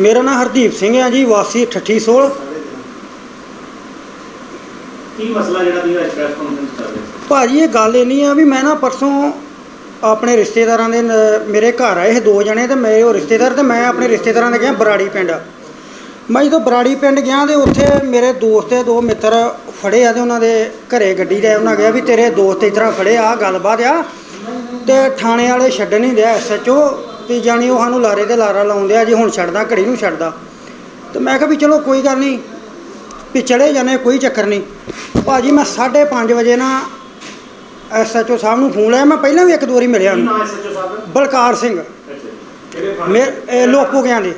ਮੇਰਾ ਨਾਮ ਹਰਦੀਪ ਸਿੰਘ ਹੈ ਜੀ ਵਾਸੀ ਠੱਠੀ ਸੋਲ। ਕੀ ਮਸਲਾ ਜਿਹੜਾ ਤੁਸੀਂ ਅੱਜ ਪ੍ਰੈਸ ਕਾਨਫਰੰਸ ਕਰ ਰਹੇ ਹੋ? ਭਾਜੀ ਇਹ ਗੱਲ ਇਹ ਨਹੀਂ ਆ ਵੀ ਮੈਂ ਨਾ ਪਰਸੋਂ ਆਪਣੇ ਰਿਸ਼ਤੇਦਾਰਾਂ ਦੇ ਮੇਰੇ ਘਰ ਆਏ ਇਹ ਦੋ ਜਣੇ ਤੇ ਮੇਰੇ ਉਹ ਰਿਸ਼ਤੇਦਾਰ ਤੇ ਮੈਂ ਆਪਣੇ ਰਿਸ਼ਤੇਦਾਰਾਂ ਦੇ ਗਿਆ ਬਰਾੜੀ ਪਿੰਡ। ਮੈਂ ਜਦੋਂ ਬਰਾੜੀ ਪਿੰਡ ਗਿਆ ਤੇ ਉੱਥੇ ਮੇਰੇ ਦੋਸਤ ਤੇ ਦੋ ਮਿੱਤਰ ਫੜੇ ਆ ਤੇ ਉਹਨਾਂ ਦੇ ਘਰੇ ਗੱਡੀ ਦੇ ਉਹਨਾਂ ਗਿਆ ਵੀ ਤੇਰੇ ਦੋਸਤ ਇਸ ਤਰ੍ਹਾਂ ਫੜੇ ਆ ਗੱਲਬਾਤ ਆ। ਤੇ ਥਾਣੇ ਵਾਲੇ ਛੱਡਣ ਨਹੀਂ ਦਿਆ ਐਸਐਚਓ ਵੀ ਜਾਣੀ ਉਹ ਸਾਨੂੰ ਲਾਰੇ ਤੇ ਲਾਰਾ ਲਾਉਂਦੇ ਆ ਜੀ ਹੁਣ ਛੱਡਦਾ ਘੜੀ ਨੂੰ ਛੱਡਦਾ। ਤੇ ਮੈਂ ਕਿਹਾ ਵੀ ਚਲੋ ਕੋਈ ਗੱਲ ਨਹੀਂ ਵੀ ਚਲੇ ਜਾਣੇ ਕੋਈ ਚੱਕਰ ਨਹੀਂ। ਭਾਜੀ ਮੈਂ 5:30 ਵਜੇ ਨਾ ਐਸਐਚਓ ਸਾਹਿਬ ਨੂੰ ਫੋਨ ਲਾਇਆ ਮੈਂ ਪਹਿਲਾਂ ਵੀ ਇੱਕ ਦੋ ਵਾਰੀ ਮਿਲਿਆ ਉਹਨੂੰ। ਬਲਕਾਰ ਸਿੰਘ। ਅੱਛਾ ਕਿਹੜੇ ਥਾਣੇ ਮੇ ਇਹ ਲੋਪੋ ਗਿਆ ਦੇ।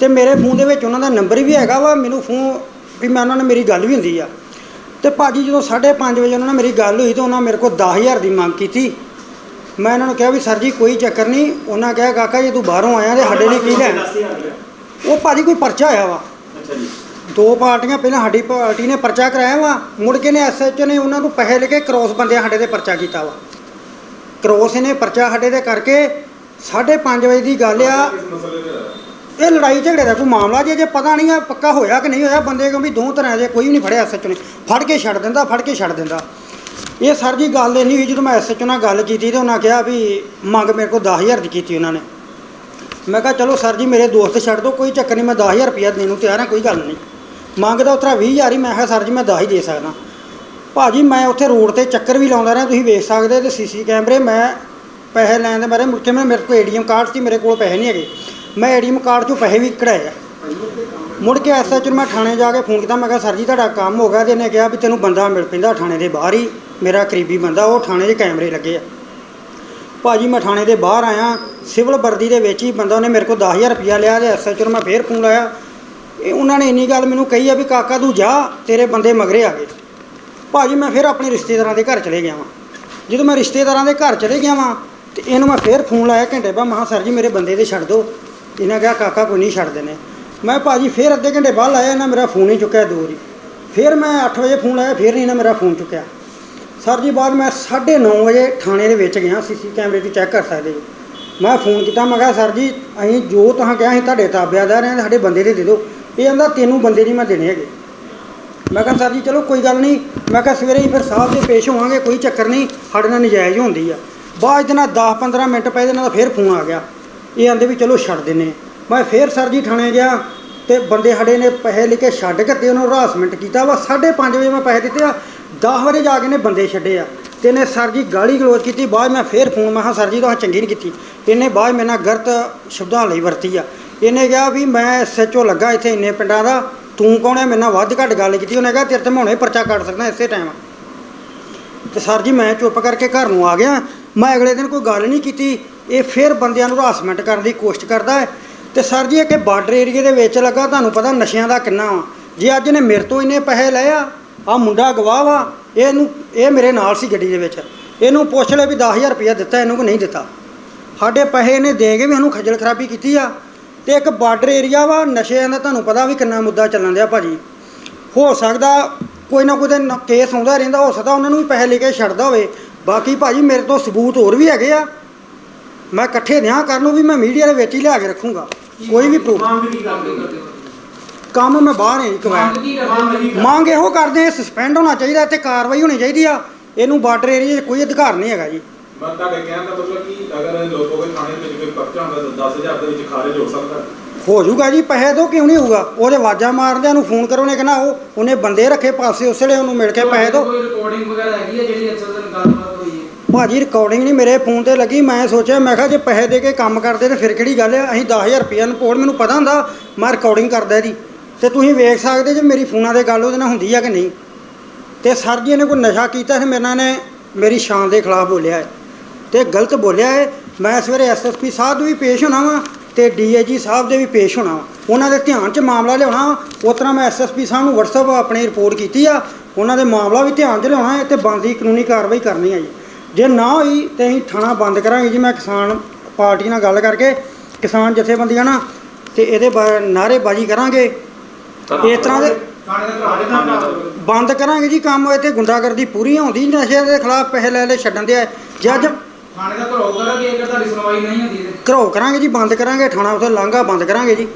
ਤੇ ਮੇਰੇ ਫੋਨ ਦੇ ਵਿੱਚ ਉਹਨਾਂ ਦਾ ਨੰਬਰ ਵੀ ਹੈਗਾ ਵਾ ਮੈਨੂੰ ਫੋਨ ਵੀ ਮੈਂ ਉਹਨਾਂ ਨਾਲ ਮੇਰੀ ਗੱਲ ਵੀ ਹੁੰਦੀ ਆ। ਤੇ ਭਾਜੀ ਜਦੋਂ 5:30 ਵਜੇ ਉਹਨਾਂ ਨਾਲ ਮੇਰੀ ਗੱਲ ਹੋਈ ਤੇ ਉਹਨਾਂ ਮੇਰੇ ਕੋਲ 10000 ਦੀ ਮੰਗ ਕੀਤੀ। ਮੈਂ ਇਹਨਾਂ ਨੂੰ ਕਿਹਾ ਵੀ ਸਰ ਜੀ ਕੋਈ ਚੱਕਰ ਨਹੀਂ ਉਹਨਾਂ ਕਿਹਾ ਕਾਕਾ ਜੇ ਤੂੰ ਬਾਹਰੋਂ ਆਇਆ ਤੇ ਸਾਡੇ ਲਈ ਕੀ ਲੈਣਾ। ਉਹ ਭਾਜੀ ਕੋਈ ਪਰਚਾ ਆਇਆ ਵਾ। ਅੱਛਾ ਜੀ। ਦੋ ਪਾਰਟੀਆਂ ਪਹਿਲਾਂ ਸਾਡੀ ਪਾਰਟੀ ਨੇ ਪਰਚਾ ਕਰਾਇਆ ਵਾ ਮੁੜ ਕੇ ਨੇ ਐਸਐਚਓ ਨੇ ਉਹਨਾਂ ਨੂੰ ਪੈਸੇ ਲੈ ਕੇ ਕ੍ਰੋਸ ਬੰਦਿਆਂ ਸਾਡੇ ਤੇ ਪਰਚਾ ਕੀਤਾ ਵਾ। ਕ੍ਰੋਸ ਇਹਨੇ ਪਰਚਾ ਸਾਡੇ ਤੇ ਕਰਕੇ 5:30 ਵਜੇ ਦੀ ਗੱਲ ਆ। ਇਹ ਲੜਾਈ ਝਗੜੇ ਦਾ ਕੋਈ ਮਾਮਲਾ ਜੇ ਜੇ ਪਤਾ ਨਹੀਂ ਆ ਪੱਕਾ ਹੋਇਆ ਕਿ ਨਹੀਂ ਹੋਇਆ ਬੰਦੇ ਕਿਉਂ ਵੀ ਦੋ ਤਰ੍ਹਾਂ ਦੇ ਕੋਈ ਵੀ ਨਹੀਂ ਫੜਿਆ ਐਸਐਚਓ ਨੇ। ਫੜ ਕੇ ਛੱਡ ਦਿੰਦਾ ਫੜ ਕੇ ਛੱਡ ਦਿੰਦਾ। ਇਹ ਸਰ ਜੀ ਗੱਲ ਇਹ ਨਹੀਂ ਹੋਈ ਜਦੋਂ ਮੈਂ ਐਸਐਚਓ ਨਾਲ ਗੱਲ ਕੀਤੀ ਤੇ ਉਹਨਾਂ ਕਿਹਾ ਵੀ ਮੰਗ ਮੇਰੇ ਕੋਲ 10000 ਦੀ ਕੀਤੀ ਉਹਨਾਂ ਨੇ। ਮੈਂ ਕਿਹਾ ਚਲੋ ਸਰ ਜੀ ਮੇਰੇ ਦੋਸਤ ਛੱਡ ਦਿਓ, ਕੋਈ ਚੱਕਰ ਨਹੀਂ, ਮੈਂ 10000 ਰੁਪਇਆ ਦੇਣ ਨੂੰ ਤਿਆਰ ਹਾਂ, ਕੋਈ ਗੱਲ ਨਹੀਂ। ਮੰਗਦਾ ਉਤਰਾ 20000 ਹੀ, ਮੈਂ ਕਿਹਾ ਸਰ ਜੀ ਮੈਂ 10 ਹੀ ਦੇ ਸਕਦਾ। ਭਾਜੀ ਮੈਂ ਉੱਥੇ ਰੋਡ ਤੇ ਚੱਕਰ ਵੀ ਲਾਉਂਦਾ ਰਿਹਾ, ਤੁਸੀਂ ਵੇਖ ਸਕਦੇ ਤੇ ਸੀਸੀ ਕੈਮਰੇ, ਮੈਂ ਪੈਸੇ ਲੈਣ ਦੇ ਬਾਰੇ ਮੁੜ ਕੇ ਮੈਂ, ਮੇਰੇ ਕੋਲ ਏਟੀਐਮ ਕਾਰਡ ਸੀ, ਮੇਰੇ ਕੋਲ ਪੈਸੇ ਨਹੀਂ ਹੈਗੇ। ਮੈਂ ਏਟੀਐਮ ਕਾਰਡ 'ਚੋਂ ਪੈਸੇ ਵੀ ਕਢਾਏ ਆ। ਮੁੜ ਕੇ ਐਸਐਚ ਨੂੰ ਮੈਂ ਥਾਣੇ ਜਾ ਕੇ ਫੋਨ ਕੀਤਾ, ਮੈਂ ਕਿਹਾ ਸਰ ਜੀ ਤੁਹਾਡਾ ਕੰਮ ਹੋ ਗਿਆ ਤੇ ਇਹਨੇ ਕਿਹਾ ਵੀ ਤੈਨੂੰ ਬੰਦਾ ਮਿਲ ਪੈਂਦਾ ਥਾਣੇ ਦੇ ਬਾਹਰ ਹੀ। ਮੇਰਾ ਕਰੀਬੀ ਬੰਦਾ, ਉਹ ਥਾਣੇ ਦੇ ਕੈਮਰੇ ਲੱਗੇ ਆ। ਭਾਜੀ, ਮੈਂ ਥਾਣੇ ਦੇ ਬਾਹਰ ਆਇਆ, ਸਿਵਲ ਵਰਦੀ ਦੇ ਵਿੱਚ ਹੀ ਬੰਦਾ ਉਹਨੇ ਮੇਰੇ ਕੋਲ 10000 ਰੁਪਇਆ ਲਿਆ ਤੇ ਐਸਐਚ ਨੂੰ ਮੈਂ ਫੇਰ ਫੋਨ ਲਾਇਆ। ਇਹ ਉਹਨਾਂ ਨੇ ਇੰਨੀ ਗੱਲ ਮੈਨੂੰ ਕਹੀ ਆ ਵੀ, ਕਾਕਾ, ਤੂੰ ਜਾ, ਤੇਰੇ ਬੰਦੇ ਮਗਰੇ ਆ ਗਏ। ਭਾਜੀ, ਮੈਂ ਫਿਰ ਆਪਣੇ ਰਿਸ਼ਤੇਦਾਰਾਂ ਦੇ ਘਰ ਚਲੇ ਗਿਆ ਵਾਂ। ਜਦੋਂ ਮੈਂ ਰਿਸ਼ਤੇਦਾਰਾਂ ਦੇ ਘਰ ਚਲੇ ਗਿਆ ਵਾਂ, ਤੇ ਇਹਨੂੰ ਮੈਂ ਫੇਰ ਫੋਨ ਲਾਇਆ ਘੰਟੇ ਬਾਅਦ, ਮਹਾ ਸਰ ਜੀ, ਮੇਰੇ ਬੰਦੇ ਦੇ ਛੱਡ ਦਿਓ ਇਹਨਾਂ ਕਿਹਾ, ਕਾਕਾ, ਕੋਈ ਨਹੀਂ, ਛੱਡਦੇ ਨੇ। ਮੈਂ ਭਾਜੀ, ਫੇਰ ਅੱਧੇ ਘੰਟੇ ਬਾਅਦ ਲਾਇਆ, ਇਹਨਾਂ ਮੇਰਾ ਫੋਨ ਹੀ ਚੁੱਕਿਆ ਦੂਰ ਵਾਰੀ ਫਿਰ ਮੈਂ 8 ਵਜੇ ਫੋਨ ਲਾਇਆ, ਫਿਰ ਨਹੀਂ ਇਹਨਾਂ ਮੇਰਾ ਫੋਨ ਚੁੱਕਿਆ। ਸਰ ਜੀ, ਬਾਅਦ ਮੈਂ 9:30 ਵਜੇ ਥਾਣੇ ਦੇ ਵਿੱਚ ਗਿਆ ਸੀਸੀ ਕੈਮਰੇ ਦੀ ਚੈੱਕ ਕਰ ਸਕਦੇ ਮੈਂ ਫੋਨ ਕੀਤਾ, ਮੈਂ ਕਿਹਾ, ਸਰ ਜੀ, ਅਸੀਂ ਜੋ ਤੁਸੀਂ ਕਿਹਾ ਸੀ ਤੁਹਾਡੇ ਤਾਬਿਆਦਾਰ ਹਾਂ, ਸਾਡੇ ਬੰਦੇ ਦੇ ਦੇ ਦਿਓ। ਇਹ ਕਹਿੰਦਾ, ਤੈਨੂੰ ਬੰਦੇ ਨਹੀਂ ਮੈਂ ਦੇਣੇ ਹੈਗੇ। ਮੈਂ ਕਿਹਾ, ਸਰ ਜੀ, ਚਲੋ, ਕੋਈ ਗੱਲ ਨਹੀਂ। ਮੈਂ ਕਿਹਾ, ਸਵੇਰੇ ਹੀ ਫਿਰ ਸਾਹਿਬ ਦੇ ਪੇਸ਼ ਹੋਵਾਂਗੇ, ਕੋਈ ਚੱਕਰ ਨਹੀਂ, ਸਾਡੇ ਨਾਲ ਨਜਾਇਜ਼ ਹੁੰਦੀ ਆ। ਬਾਅਦ ਦੇ ਨਾਲ 10-15 ਮਿੰਟ ਪਏ ਦੇ ਨਾਲ ਫਿਰ ਫੋਨ ਆ ਗਿਆ। ਇਹ ਆਂਦੇ ਵੀ, ਚਲੋ, ਛੱਡ ਦਿੰਨੇ ਮੈਂ ਫਿਰ ਸਰ ਜੀ ਥਾਣੇ ਗਿਆ ਤੇ ਬੰਦੇ ਸਾਡੇ ਨੇ ਪੈਸੇ ਲੈ ਕੇ ਛੱਡ ਕੇ ਤੇ ਉਹਨੂੰ ਹਰਾਸਮੈਂਟ ਕੀਤਾ। ਵਾ 5:30 ਵਜੇ ਮੈਂ ਪੈਸੇ ਦਿੱਤੇ ਆ। 10 ਵਜੇ ਜਾ ਕੇ ਨੇ ਬੰਦੇ ਛੱਡੇ ਆ ਤੇ ਇਹਨੇ ਸਰ ਜੀ ਗਾਲੀ ਗਲੋਚ ਕੀਤੀ, ਬਾਅਦ ਮੈਂ ਫੇਰ ਫੋਨ, ਮੈਂ ਕਿਹਾ, ਸਰ ਜੀ, ਤੁਸੀਂ ਚੰਗੀ ਨਹੀਂ ਕੀਤੀ। ਇਹਨੇ ਬਾਅਦ ਮੇਰੇ ਨਾਲ ਗਲਤ ਸ਼ਬਦਾਂ ਲਈ ਵਰਤੀ ਆ। ਇਹਨੇ ਕਿਹਾ ਵੀ ਮੈਂ ਐਸਐਚਓ ਲੱਗਾ ਇੱਥੇ ਇੰਨੇ ਪਿੰਡਾਂ ਦਾ, ਤੂੰ ਕੌਣ ਹੈ ਮੇਰੇ ਨਾਲ ਵੱਧ ਘੱਟ ਗੱਲ ਕੀਤੀ। ਉਹਨੇ ਕਿਹਾ, ਤੇਰੇ ਤੇ ਮੈਂ ਹੁਣੇ ਪਰਚਾ ਕੱਢ ਸਕਦਾ ਇਸੇ ਟਾਈਮ ਤੇ ਸਰ ਜੀ, ਮੈਂ ਚੁੱਪ ਕਰਕੇ ਘਰ ਨੂੰ ਆ ਗਿਆ। ਮੈਂ ਅਗਲੇ ਦਿਨ ਕੋਈ ਗੱਲ ਨਹੀਂ ਕੀਤੀ। ਇਹ ਫਿਰ ਬੰਦਿਆਂ ਨੂੰ ਹਰਾਸਮੈਂਟ ਕਰਨ ਦੀ ਕੋਸ਼ਿਸ਼ ਕਰਦਾ ਹੈ। ਤੇ ਸਰ ਜੀ, ਇਹ ਕਿ ਬਾਰਡਰ ਏਰੀਏ ਦੇ ਵਿੱਚ ਲੱਗਾ, ਤੁਹਾਨੂੰ ਪਤਾ ਨਸ਼ਿਆਂ ਦਾ ਕਿੰਨਾ ਵਾ। ਜੇ ਅੱਜ ਨੇ ਮੇਰੇ ਤੋਂ ਇੰਨੇ ਪੈਸੇ ਲਏ ਆ ਆ ਮੁੰਡਾ ਗਵਾਹ ਵਾ, ਇਹਨੂੰ, ਇਹ ਮੇਰੇ ਨਾਲ ਸੀ ਗੱਡੀ ਦੇ ਵਿੱਚ। ਇਹਨੂੰ ਪੁੱਛ ਲੈ ਵੀ 10000 ਰੁਪਇਆ ਦਿੱਤਾ ਇਹਨੂੰ ਕਿ ਨਹੀਂ ਦਿੱਤਾ। ਸਾਡੇ ਪੈਸੇ ਇਹਨੇ ਦੇ ਕੇ ਵੀ ਸਾਨੂੰ ਖੱਜਲ ਖਰਾਬੀ ਕੀਤੀ ਆ। ਤੇ ਇੱਕ ਬਾਰਡਰ ਏਰੀਆ ਵਾ, ਨਸ਼ਿਆਂ ਦਾ ਤੁਹਾਨੂੰ ਪਤਾ ਵੀ ਕਿੰਨਾ ਮੁੱਦਾ ਚੱਲਣ ਦਿਆ ਭਾਜੀ। ਹੋ ਸਕਦਾ ਕੋਈ ਨਾ ਕੋਈ ਤੇ ਕੇਸ ਆਉਂਦਾ ਰਹਿੰਦਾ, ਹੋ ਸਕਦਾ ਉਹਨਾਂ ਨੂੰ ਵੀ ਪੈਸੇ ਲੈ ਕੇ ਛੱਡਦਾ ਹੋਵੇ। ਬਾਕੀ ਭਾਜੀ ਮੇਰੇ ਤੋਂ ਸਬੂਤ ਹੋਰ ਵੀ ਹੈਗੇ ਆ। ਮੈਂ ਇਕੱਠੇ ਦਿਆਂ ਕਰਨ ਨੂੰ ਵੀ ਮੈਂ ਮੀਡੀਆ ਦੇ ਵਿੱਚ ਹੀ ਲਿਆ ਕੇ ਰੱਖੂੰਗਾ। ਕੋਈ ਵੀ ਪ੍ਰੂਫ ਕੰਮ ਮੈਂ ਬਾਹਰ ਨਹੀਂ ਕਵਾਇਆ ਮੰਗ ਹੋ? ਇਹੋ ਕਰਦੇ ਸਸਪੈਂਡ ਹੋਣਾ ਚਾਹੀਦਾ ਤੇ ਕਾਰਵਾਈ ਹੋਣੀ ਚਾਹੀਦੀ ਆ। ਇਹਨੂੰ ਬਾਰਡਰ ਏਰੀਆ 'ਚ ਕੋਈ ਅਧਿਕਾਰ ਨਹੀਂ ਹੈਗਾ ਜੀ। ਮੈਂ ਤੁਹਾਡੇ ਕਹਿਣ ਦਾ ਮਤਲਬ ਕਿ ਅਗਰ ਲੋਕੋ ਦੇ ਥਾਣੇ ਵਿੱਚ ਕੋਈ ਪਰਚਾ ਹੁੰਦਾ ਤਾਂ 10000 ਦੇ ਵਿੱਚ ਖਾਰਜ ਹੋ ਸਕਦਾ। ਹੋ ਜਾਊਗਾ ਜੀ ਪੈਸੇ ਤੋਂ ਕਿਉਂ ਨਹੀਂ ਹੋਊਗਾ? ਉਹਦੇ ਆਵਾਜ਼ਾਂ ਮਾਰਦਿਆਂ ਨੂੰ ਫੋਨ ਕਰੋ ਨੇ ਕਹਿੰਦਾ ਉਹ ਉਹਨੇ ਬੰਦੇ ਰੱਖੇ ਪਾਸੇ ਉਸ ਵੇਲੇ ਉਹਨੂੰ ਮਿਲ ਕੇ ਪੈਸੇ ਦੋ। ਕੋਈ ਰਿਕਾਰਡਿੰਗ ਵਗੈਰਾ ਹੈਗੀ ਹੈ ਜਿਹੜੀ ਅੱਛਾ ਦਿਨ ਗੱਲਬਾਤ ਹੋਈ ਹੈ? ਭਾਜੀ ਰਿਕਾਰਡਿੰਗ ਨਹੀਂ ਮੇਰੇ ਫੋਨ ਤੇ ਲੱਗੀ ਮੈਂ ਸੋਚਿਆ ਮੈਂ ਕਿਹਾ ਜੇ ਪੈਸੇ ਦੇ ਕੇ ਕੰਮ ਕਰਦੇ ਤੇ ਫਿਰ ਕਿਹੜੀ ਗੱਲ ਹੈ ਅਸੀਂ 10000 ਰੁਪਏ ਨੂੰ ਕੋਲ ਮੈਨੂੰ ਪਤਾ ਹੁੰਦਾ ਮੈਂ ਰਿਕਾਰਡਿੰਗ ਕਰਦਾ ਇਹਦੀ। ਤੇ ਤੁਸੀਂ ਵੇਖ ਸਕਦੇ ਜੇ ਮੇਰੀ ਫੋਨਾਂ ਤੇ ਗੱਲ ਉਹਦੇ ਨਾਲ ਹੁੰਦੀ ਆ ਕਿ ਨਹੀਂ। ਤੇ ਸਰ ਜੀ ਨੇ ਕੋਈ ਨਸ਼ਾ ਕੀਤਾ ਤੇ ਮੇਰੇ ਨਾਲ ਨੇ ਮੇਰੀ ਸ਼ਾਨ ਦੇ ਖਿਲਾਫ ਬੋਲਿਆ ਹੈ। ਤੇ ਗਲਤ ਬੋਲਿਆ ਹੈ। ਮੈਂ ਸਵੇਰੇ ਐਸਐਸਪੀ ਸਾਹਿਬ ਦੇ ਵੀ ਪੇਸ਼ ਹੋਣਾ ਵਾਂ ਤੇ ਡੀਏਜੀ ਸਾਹਿਬ ਦੇ ਵੀ ਪੇਸ਼ ਹੋਣਾ ਵਾ। ਉਹਨਾਂ ਦੇ ਧਿਆਨ 'ਚ ਮਾਮਲਾ ਲਿਆਉਣਾ ਵਾ। ਉਸ ਤਰ੍ਹਾਂ ਮੈਂ ਐਸਐਸਪੀ ਸਾਹਿਬ ਨੂੰ WhatsApp ਆਪਣੀ ਰਿਪੋਰਟ ਕੀਤੀ ਆ। ਉਹਨਾਂ ਦੇ ਮਾਮਲਾ ਵੀ ਧਿਆਨ 'ਚ ਲਿਆਉਣਾ ਹੈ ਤੇ ਬਣਦੀ ਕਾਨੂੰਨੀ ਕਾਰਵਾਈ ਕਰਨੀ ਹੈ ਜੀ। ਜੇ ਨਾ ਹੋਈ ਤੇ ਅਸੀਂ ਥਾਣਾ ਬੰਦ ਕਰਾਂਗੇ ਜੀ। ਮੈਂ ਕਿਸਾਨ ਪਾਰਟੀ ਨਾਲ ਗੱਲ ਕਰਕੇ ਕਿਸਾਨ ਜਥੇਬੰਦੀਆਂ ਨਾਲ ਤੇ ਇਹਦੇ ਬਾ- ਨਾਅਰੇਬਾਜ਼ੀ ਕਰਾਂਗੇ। ਇਸ ਤਰ੍ਹਾਂ ਦੇ। ਬੰਦ ਕਰਾਂਗੇ ਜੀ ਕੰਮ ਇੱਥੇ ਗੁੰਡਾਗਰਦੀ ਪੂਰੀ ਹੁੰਦੀ ਨਸ਼ੇ ਦੇ ਖਿਲਾਫ ਪੈਸੇ ਲੈ ਲੈ ਛੱਡਣ ਦੇ ਆ। ਜੱਜ ਥਾਣੇ ਦਾ ਘਰੋ ਕਰਾਂਗੇ ਅਗਰ ਤੁਹਾਡੀ ਸੁਣਵਾਈ ਨਹੀਂ ਹੁੰਦੀ ਘਰੋ ਕਰਾਂਗੇ ਜੀ ਬੰਦ ਕਰਾਂਗੇ ਥਾਣਾ ਉਥੇ ਲਾਂਘਾ ਬੰਦ ਕਰਾਂਗੇ ਜੀ।